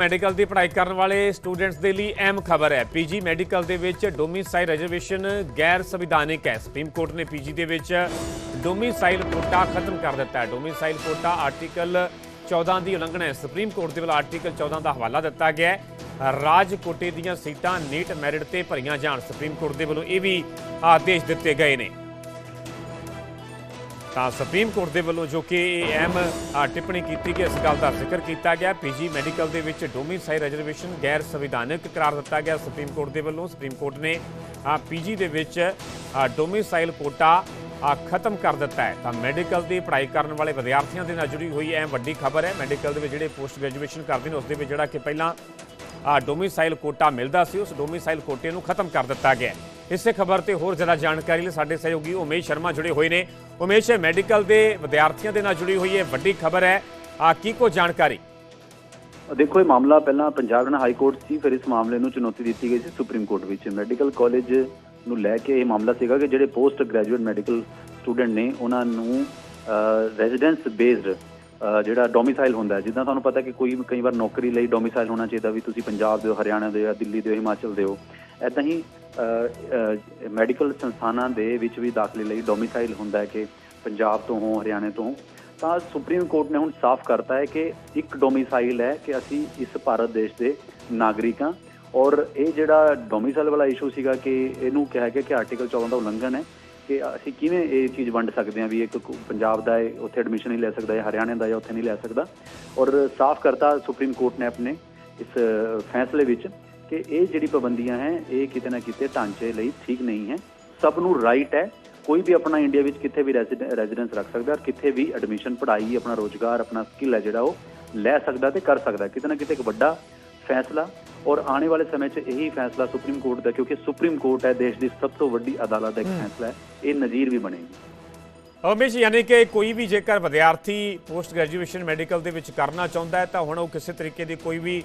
Medical ਦੀ ਪੜ੍ਹਾਈ ਕਰਨ ਵਾਲੇ ਸਟੂਡੈਂਟਸ ਦੇ ਲਈ ਅਹਿਮ ਖਬਰ ਹੈ। ਪੀਜੀ ਮੈਡੀਕਲ ਦੇ ਵਿੱਚ ਡੋਮਿਸਾਈਲ ਰਿਜ਼ਰਵੇਸ਼ਨ ਗੈਰ ਸੰਵਿਧਾਨਿਕ ਹੈ। ਸੁਪਰੀਮ ਕੋਰਟ ਨੇ ਪੀਜੀ ਦੇ ਵਿੱਚ ਡੋਮਿਸਾਈਲ ਕੋਟਾ ਖਤਮ ਕਰ ਦਿੱਤਾ ਹੈ। ਡੋਮਿਸਾਈਲ ਕੋਟਾ ਆਰਟੀਕਲ 14 ਦੀ ਉਲੰਘਣਾ ਹੈ। ਸੁਪਰੀਮ ਕੋਰਟ ਦੇ ਵੱਲੋਂ ਆਰਟੀਕਲ 14 ਦਾ ਹਵਾਲਾ ਦਿੱਤਾ ਗਿਆ ਹੈ। ਰਾਜ ਕੋਟੇ ਦੀਆਂ ਸੀਟਾਂ ਨੀਟ ਮੈਰਿਟ ਤੇ ਭਰੀਆਂ ਜਾਣ। ਸੁਪਰੀਮ ਕੋਰਟ ਦੇ ਵੱਲੋਂ ਇਹ ਵੀ ਆਦੇਸ਼ ਦਿੱਤੇ ਗਏ ਨੇ। ਤਾਂ ਸੁਪਰੀਮ ਕੋਰਟ ਦੇ ਵੱਲੋਂ ਜੋ ਕਿ ਇਹ ਅਹਿਮ ਟਿੱਪਣੀ ਕੀਤੀ ਗਈ ਇਸ ਗੱਲ ਦਾ ਜ਼ਿਕਰ ਕੀਤਾ ਗਿਆ। ਪੀਜੀ ਮੈਡੀਕਲ ਦੇ ਵਿੱਚ ਡੋਮਿਸਾਈਲ ਰਿਜ਼ਰਵੇਸ਼ਨ ਗੈਰ ਸੰਵਿਧਾਨਕ ਕਰਾਰ ਦਿੱਤਾ ਗਿਆ ਸੁਪਰੀਮ ਕੋਰਟ ਦੇ ਵੱਲੋਂ। ਸੁਪਰੀਮ ਕੋਰਟ ਨੇ ਪੀਜੀ ਦੇ ਵਿੱਚ ਅ, ਡੋਮਿਸਾਈਲ ਕੋਟਾ ਖਤਮ ਕਰ ਦਿੱਤਾ ਹੈ। ਤਾਂ ਮੈਡੀਕਲ ਦੀ ਪੜ੍ਹਾਈ ਕਰਨ ਵਾਲੇ ਵਿਦਿਆਰਥੀਆਂ ਦੇ ਨਾਲ ਜੁੜੀ ਹੋਈ ਅਹਿਮ ਵੱਡੀ ਖਬਰ ਹੈ। ਮੈਡੀਕਲ ਦੇ ਵਿੱਚ ਜਿਹੜੇ ਪੋਸਟ ਗ੍ਰੈਜੂਏਸ਼ਨ ਕਰਦੇ ਨੇ ਉਸ ਦੇ ਵਿੱਚ ਜਿਹੜਾ ਕਿ ਪਹਿਲਾਂ ਆ ਡੋਮਿਸਾਈਲ ਕੋਟਾ ਮਿਲਦਾ ਸੀ ਉਸ ਡੋਮਿਸਾਈਲ ਕੋਟੇ ਨੂੰ ਖਤਮ ਕਰ ਦਿੱਤਾ ਗਿਆ ਹੈ। ਇਸੇ ਖਬਰ ਤੇ ਹੋਰ ਜ਼ਿਆਦਾ ਜਾਣਕਾਰੀ ਲਈ ਸਾਡੇ ਸਹਿਯੋਗੀ ਉਮੇਸ਼ ਸ਼ਰਮਾ ਜੁੜੇ ਹੋਏ ਨੇ। ਉਮੇਸ਼ ਮੈਡੀਕਲ ਦੇ ਵਿਦਿਆਰਥੀਆਂ ਦੇ ਨਾਲ ਜੁੜੀ ਹੋਈ ਇਹ ਵੱਡੀ ਖਬਰ ਹੈ। ਆ ਕੀ ਕੋ ਜਾਣਕਾਰੀ? ਦੇਖੋ, ਇਹ ਮਾਮਲਾ ਪਹਿਲਾਂ ਪੰਜਾਬ ਹਰਿਆਣਾ ਹਾਈ ਕੋਰਟ ਸੀ, ਫਿਰ ਇਸ ਮਾਮਲੇ ਨੂੰ ਚੁਣੌਤੀ ਦਿੱਤੀ ਗਈ ਸੀ ਸੁਪਰੀਮ ਕੋਰਟ ਵਿੱਚ। ਮੈਡੀਕਲ ਕਾਲਜ ਨੂੰ ਲੈ ਕੇ ਇਹ ਮਾਮਲਾ ਸੀਗਾ ਕਿ ਜਿਹੜੇ ਪੋਸਟ ਗ੍ਰੈਜੂਏਟ ਮੈਡੀਕਲ ਸਟੂਡੈਂਟ ਨੇ, ਉਹਨਾਂ ਨੂੰ ਰੈਜ਼ੀਡੈਂਸ ਬੇਸਡ ਜਿਹੜਾ ਡੋਮਿਸਾਈਲ ਹੁੰਦਾ ਹੈ। ਜਿੱਦਾਂ ਤੁਹਾਨੂੰ ਪਤਾ ਕਿ ਕੋਈ ਕਈ ਵਾਰ ਨੌਕਰੀ ਲਈ ਡੋਮਿਸਾਈਲ ਹੋਣਾ ਚਾਹੀਦਾ ਵੀ ਤੁਸੀਂ ਪੰਜਾਬ ਦੇ ਹੋ ਹਰਿਆਣਾ ਦੇ ਹੋ ਦਿੱਲੀ ਦੇ ਹੋ ਹਿਮਾਚਲ ਦੇ ਹੋ ਐਦਾਂ ਹੀ ਮੈਡੀਕਲ ਸੰਸਥਾਨਾਂ ਦੇ ਵਿੱਚ ਵੀ ਦਾਖਲੇ ਲਈ ਡੋਮਿਸਾਈਲ ਹੁੰਦਾ ਹੈ ਕਿ ਪੰਜਾਬ ਤੋਂ ਹੋ, ਹਰਿਆਣੇ ਤੋਂ ਹੋ। ਤਾਂ ਸੁਪਰੀਮ ਕੋਰਟ ਨੇ ਹੁਣ ਸਾਫ਼ ਕਰਤਾ ਹੈ ਕਿ ਇੱਕ ਡੋਮਿਸਾਈਲ ਹੈ ਕਿ ਅਸੀਂ ਇਸ ਭਾਰਤ ਦੇਸ਼ ਦੇ ਨਾਗਰਿਕ ਹਾਂ। ਔਰ ਇਹ ਜਿਹੜਾ ਡੋਮਿਸਾਈਲ ਵਾਲਾ ਇਸ਼ੂ ਸੀਗਾ ਕਿ ਇਹਨੂੰ ਕਿਹਾ ਗਿਆ ਕਿ ਆਰਟੀਕਲ 14 ਦਾ ਉਲੰਘਣ ਹੈ ਕਿ ਅਸੀਂ ਕਿਵੇਂ ਇਹ ਚੀਜ਼ ਵੰਡ ਸਕਦੇ ਹਾਂ ਵੀ ਇੱਕ ਪੰਜਾਬ ਦਾ ਹੈ, ਉੱਥੇ ਐਡਮਿਸ਼ਨ ਨਹੀਂ ਲੈ ਸਕਦਾ ਹੈ ਹਰਿਆਣੇ ਦਾ ਹੈ ਉੱਥੇ ਨਹੀਂ ਲੈ ਸਕਦਾ। ਔਰ ਸਾਫ਼ ਕਰਤਾ ਸੁਪਰੀਮ ਕੋਰਟ ਨੇ ਆਪਣੇ ਇਸ ਫੈਸਲੇ ਵਿੱਚ। ਕਿ ਇਹ ਜਿਹੜੀ ਪਾਬੰਦੀਆਂ ਹੈ ਇਹ ਕਿਤੇ ਨਾ ਕਿਤੇ ਢਾਂਚੇ ਲਈ ਠੀਕ ਨਹੀਂ ਹੈ। ਸਭ ਨੂੰ ਰਾਈਟ ਹੈ। ਕੋਈ ਵੀ ਆਪਣਾ ਇੰਡੀਆ ਵਿੱਚ ਕਿੱਥੇ ਵੀ ਰੈਜ਼ੀਡੈਂਸ ਰੱਖ ਸਕਦਾ ਔਰ ਕਿੱਥੇ ਵੀ ਐਡਮਿਸ਼ਨ ਪੜ੍ਹਾਈ ਆਪਣਾ ਰੋਜ਼ਗਾਰ ਆਪਣਾ ਸਕਿੱਲ ਹੈ ਜਿਹੜਾ ਉਹ ਲੈ ਸਕਦਾ ਤੇ ਕਰ ਸਕਦਾ ਕਿਤੇ ਨਾ ਕਿਤੇ ਇੱਕ ਵੱਡਾ ਫੈਸਲਾ ਔਰ ਆਉਣ ਵਾਲੇ ਸਮੇਂ 'ਚ ਇਹੀ ਫੈਸਲਾ ਸੁਪਰੀਮ ਕੋਰਟ ਦਾ ਕਿਉਂਕਿ ਸੁਪਰੀਮ ਕੋਰਟ ਹੈ ਦੇਸ਼ ਦੀ ਸਭ ਤੋਂ ਵੱਡੀ ਅਦਾਲਤ ਦਾ ਇੱਕ ਫੈਸਲਾ ਹੈ। ਇਹ ਨਜ਼ੀਰ ਵੀ ਬਣੇਗੀ। ਉਮੇਸ਼ ਯਾਨੀ ਕਿ ਕੋਈ ਵੀ ਜੇਕਰ ਵਿਦਿਆਰਥੀ ਪੋਸਟ ਗ੍ਰੈਜੂਏਸ਼ਨ ਮੈਡੀਕਲ ਦੇ ਵਿੱਚ ਕਰਨਾ ਚਾਹੁੰਦਾ ਹੈ ਤਾਂ ਹੁਣ ਉਹ ਕਿਸੇ ਤਰੀਕੇ ਦੀ ਕੋਈ ਵੀ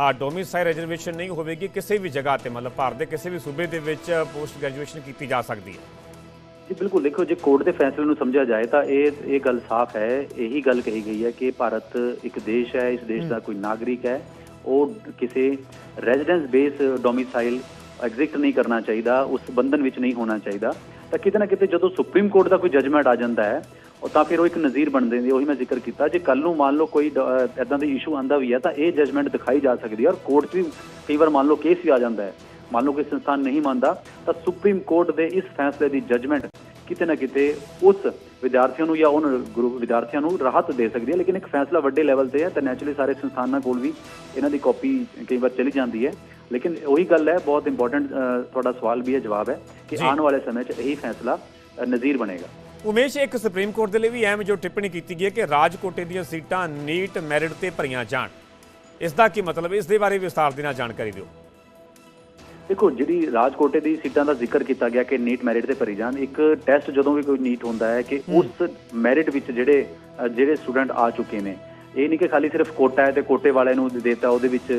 ਡੋਮਿਸਾਈਲ ਰਿਜ਼ਰਵੇਸ਼ਨ ਨਹੀਂ ਹੋਵੇਗੀ ਕਿਸੇ ਵੀ ਜਗ੍ਹਾ ਤੇ ਮਤਲਬ ਭਾਰਤ ਦੇ ਕਿਸੇ ਵੀ ਸੂਬੇ ਦੇ ਵਿੱਚ ਪੋਸਟ ਗ੍ਰੈਜੂਏਸ਼ਨ ਕੀਤੀ ਜਾ ਸਕਦੀ ਹੈ। ਜੀ ਬਿਲਕੁਲ ਦੇਖੋ ਜੇ ਕੋਰਟ ਦੇ ਫੈਸਲੇ ਨੂੰ ਸਮਝਿਆ ਜਾਏ ਤਾਂ ਇਹ ਇਹ ਗੱਲ ਸਾਫ਼ ਹੈ ਇਹੀ ਗੱਲ ਕਹੀ ਗਈ ਹੈ ਕਿ ਭਾਰਤ ਇੱਕ ਦੇਸ਼ ਹੈ ਇਸ ਦੇਸ਼ ਦਾ ਕੋਈ ਨਾਗਰਿਕ ਹੈ ਉਹ ਕਿਸੇ ਰੈਜ਼ੀਡੈਂਸ ਬੇਸ ਡੋਮਿਸਾਈਲ ਐਗਜ਼ਿਸਟ ਨਹੀਂ ਕਰਨਾ ਚਾਹੀਦਾ ਉਸ ਬੰਧਨ ਵਿੱਚ ਨਹੀਂ ਹੋਣਾ ਚਾਹੀਦਾ। ਤਾਂ ਕਿਤੇ ਨਾ ਕਿਤੇ ਜਦੋਂ ਸੁਪਰੀਮ ਕੋਰਟ ਦਾ ਕੋਈ ਜਜਮੈਂਟ ਆ ਜਾਂਦਾ ਹੈ ਉਹ ਤਾਂ ਫਿਰ ਉਹ ਇੱਕ ਨਜ਼ੀਰ ਬਣ ਜਾਂਦੀ ਹੈ ਉਹੀ ਮੈਂ ਜ਼ਿਕਰ ਕੀਤਾ। ਜੇ ਕੱਲ ਨੂੰ ਮੰਨ ਲਓ ਕੋਈ ਐਦਾਂ ਦਾ ਇਸ਼ੂ ਆਂਦਾ ਵੀ ਹੈ ਤਾਂ ਇਹ ਜਜਮੈਂਟ ਦਿਖਾਈ ਜਾ ਸਕਦੀ ਹੈ ਔਰ ਕੋਰਟ 'ਚ ਵੀ ਕਈ ਵਾਰ ਮੰਨ ਲਓ ਕੇਸ ਵੀ ਆ ਜਾਂਦਾ ਹੈ। ਮੰਨ ਲਓ ਕਿ ਸੰਸਥਾਨ ਨਹੀਂ ਮੰਨਦਾ ਤਾਂ ਸੁਪਰੀਮ ਕੋਰਟ ਦੇ ਇਸ ਫੈਸਲੇ ਦੀ ਜਜਮੈਂਟ ਕਿਤੇ ਨਾ ਕਿਤੇ ਉਸ ਵਿਦਿਆਰਥੀਆਂ ਨੂੰ ਜਾਂ ਉਹਨਾਂ ਗਰੁੱਪ ਵਿਦਿਆਰਥੀਆਂ ਨੂੰ ਰਾਹਤ ਦੇ ਸਕਦੀ ਹੈ। ਲੇਕਿਨ ਇੱਕ ਫੈਸਲਾ ਵੱਡੇ ਲੈਵਲ ਤੇ ਹੈ ਤਾਂ ਨੈਚੁਰਲੀ ਸਾਰੇ ਸੰਸਥਾਨਾਂ ਕੋਲ ਵੀ ਇਹਨਾਂ ਦੀ ਕਾਪੀ ਕਈ ਵਾਰ ਚਲੀ ਜਾਂਦੀ ਹੈ। ਲੇਕਿਨ ਉਹੀ ਗੱਲ ਹੈ ਬਹੁਤ ਇੰਪੋਰਟੈਂਟ ਤੁਹਾਡਾ ਸਵਾਲ ਵੀ ਹੈ ਜਵਾਬ ਹੈ ਕਿ। ਆਉਣ ਵਾਲੇ ਸਮੇਂ 'ਚ ਇਹੀ ਫੈਸਲਾ ਨਜ਼ੀਰ ਬਣੇਗਾ। ਉਮੇਸ਼ ਇੱਕ ਸੁਪਰੀਮ ਕੋਰਟ ਦੇ ਲਈ ਵੀ ਅਹਿਮ ਜੋ ਟਿੱਪਣੀ ਕੀਤੀ ਗਈ ਹੈ ਕਿ ਰਾਜ ਕੋਟੇ ਦੀਆਂ ਸੀਟਾਂ ਨੀਟ ਮੈਰਿਟ ਤੇ ਭਰੀਆਂ ਜਾਣ। ਇਸ ਦਾ ਕੀ ਮਤਲਬ? ਹੈ? ਇਸ ਦੇ ਬਾਰੇ ਵਿਸਥਾਰ ਦੇ ਨਾਲ ਜਾਣਕਾਰੀ ਦਿਓ। ਦੇਖੋ ਜਿਹੜੀ ਰਾਜਕੋਟੇ ਦੀ ਸੀਟਾਂ ਦਾ ਜ਼ਿਕਰ ਕੀਤਾ ਗਿਆ ਕਿ ਨੀਟ ਮੈਰਿਟ ਤੇ ਭਰੀ ਜਾਣ ਇੱਕ ਟੈਸਟ ਜਦੋਂ ਵੀ ਕੋਈ ਨੀਟ ਹੁੰਦਾ ਹੈ ਕਿ ਉਸ ਮੈਰਿਟ ਵਿੱਚ ਜਿਹੜੇ ਜਿਹੜੇ ਸਟੂਡੈਂਟ ਆ ਚੁੱਕੇ ਨੇ ਇਹ ਨਹੀਂ ਕਿ ਖਾਲੀ ਸਿਰਫ ਕੋਟਾ ਹੈ ਤੇ ਕੋਟੇ ਵਾਲਿਆਂ ਨੂੰ ਦੇਤਾ ਉਹਦੇ ਵਿੱਚ।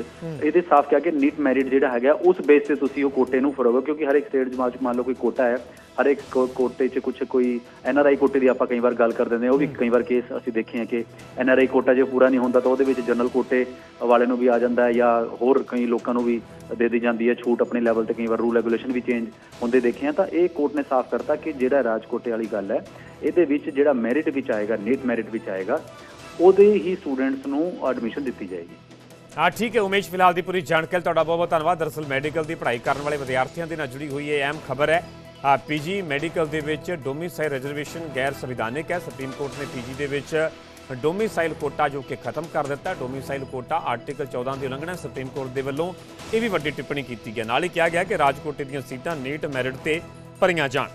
ਇਹਦੇ ਸਾਫ਼ ਕਿਹਾ ਕਿ ਨੀਟ ਮੈਰਿਟ ਜਿਹੜਾ ਹੈਗਾ ਉਸ ਬੇਸ ਤੇ ਤੁਸੀਂ ਉਹ ਕੋਟੇ ਨੂੰ ਫੜੋਗੇ ਕਿਉਂਕਿ ਹਰ ਇੱਕ ਸਟੇਟ ਜਮਾਤ ਮੰਨ ਲਓ ਕੋਈ ਕੋਟਾ ਹੈ ਹਰ ਇੱਕ ਕੋਟੇ 'ਚ ਕੁਝ ਕੋਈ ਐਨਆਰਆਈ ਕੋਟੇ ਦੀ ਆਪਾਂ ਕਈ ਵਾਰ ਗੱਲ ਕਰ ਦਿੰਦੇ ਹਾਂ ਉਹ ਵੀ ਕਈ ਵਾਰ ਕੇਸ ਅਸੀਂ ਦੇਖੇ ਆ ਕਿ ਐਨਆਰਆਈ ਕੋਟਾ ਜੇ ਪੂਰਾ ਨਹੀਂ ਹੁੰਦਾ ਤਾਂ ਉਹਦੇ ਵਿੱਚ ਜਨਰਲ ਕੋਟੇ ਵਾਲੇ ਨੂੰ ਵੀ ਆ ਜਾਂਦਾ ਹੈ ਜਾਂ ਹੋਰ ਕਈ ਲੋਕਾਂ ਨੂੰ ਵੀ ਦੇ ਦਿੱਤੀ ਜਾਂਦੀ ਹੈ ਛੂਟ ਆਪਣੇ ਲੈਵਲ ਤੇ ਕਈ ਵਾਰ ਰੂਲ ਰੈਗੂਲੇਸ਼ਨ ਵੀ ਚੇਂਜ ਹੁੰਦੇ ਦੇਖੇ ਆ ਤਾਂ ਇਹ ਕੋਰਟ ਨੇ ਸਾਫ਼ ਕਰਤਾ ਕਿ ਜਿਹੜਾ ਰਾਜਕੋਟੇ ਵਾਲੀ ਗੱਲ ਹੈ ਇਹਦੇ ਵਿੱਚ ਜਿਹੜਾ ਮੈਰਿਟ ਵਿੱਚ ਆਏਗਾ ਨੀਟ ਮੈਰਿਟ ਵਿੱਚ ਆਏਗਾ ਉਹਦੇ ਹੀ ਸਟੂਡੈਂਟਸ ਨੂੰ ਐਡਮਿਸ਼ਨ ਦਿੱਤੀ ਜਾਏਗੀ। ਹਾਂ, ਠੀਕ ਹੈ ਉਮੇਸ਼, ਫਿਲਹਾਲ ਦੀ ਪੂਰੀ ਜਾਣਕਾਰੀ ਤੁਹਾਡਾ ਬਹੁਤ ਬਹੁਤ ਧੰਨਵਾਦ। ਦਰਅਸਲ ਮੈਡੀਕਲ ਦੀ ਪੜ੍ਹਾਈ ਕਰਨ ਵਾਲੇ ਵਿਦਿਆਰਥੀਆਂ ਦੇ ਨਾਲ ਜੁੜੀ ਹੋਈ ਇਹ ਅਹਿਮ ਖਬਰ ਹੈ। ਆ, ਪੀਜੀ ਮੈਡੀਕਲ ਦੇ ਵਿੱਚ ਡੋਮਿਸਾਈਲ ਰਿਜ਼ਰਵੇਸ਼ਨ ਗੈਰ ਸੰਵਿਧਾਨਿਕ ਹੈ। ਸੁਪਰੀਮ ਕੋਰਟ ਨੇ ਪੀਜੀ ਦੇ ਵਿੱਚ ਡੋਮਿਸਾਈਲ ਕੋਟਾ ਜੋ ਕਿ ਖਤਮ ਕਰ ਦਿੱਤਾ ਡੋਮਿਸਾਈਲ ਕੋਟਾ ਆਰਟੀਕਲ 14 ਦੀ ਉਲੰਘਣਾ ਸੁਪਰੀਮ ਕੋਰਟ ਦੇ ਵੱਲੋਂ ਇਹ ਵੀ ਵੱਡੀ ਟਿੱਪਣੀ ਕੀਤੀ ਗਈ ਨਾਲ ਹੀ ਕਿਹਾ ਗਿਆ ਕਿ ਰਾਜਕੋਟੇ ਦੀਆਂ ਸੀਟਾਂ ਨੀਟ ਮੈਰਿਟ ਤੇ ਭਰੀਆਂ ਜਾਣ।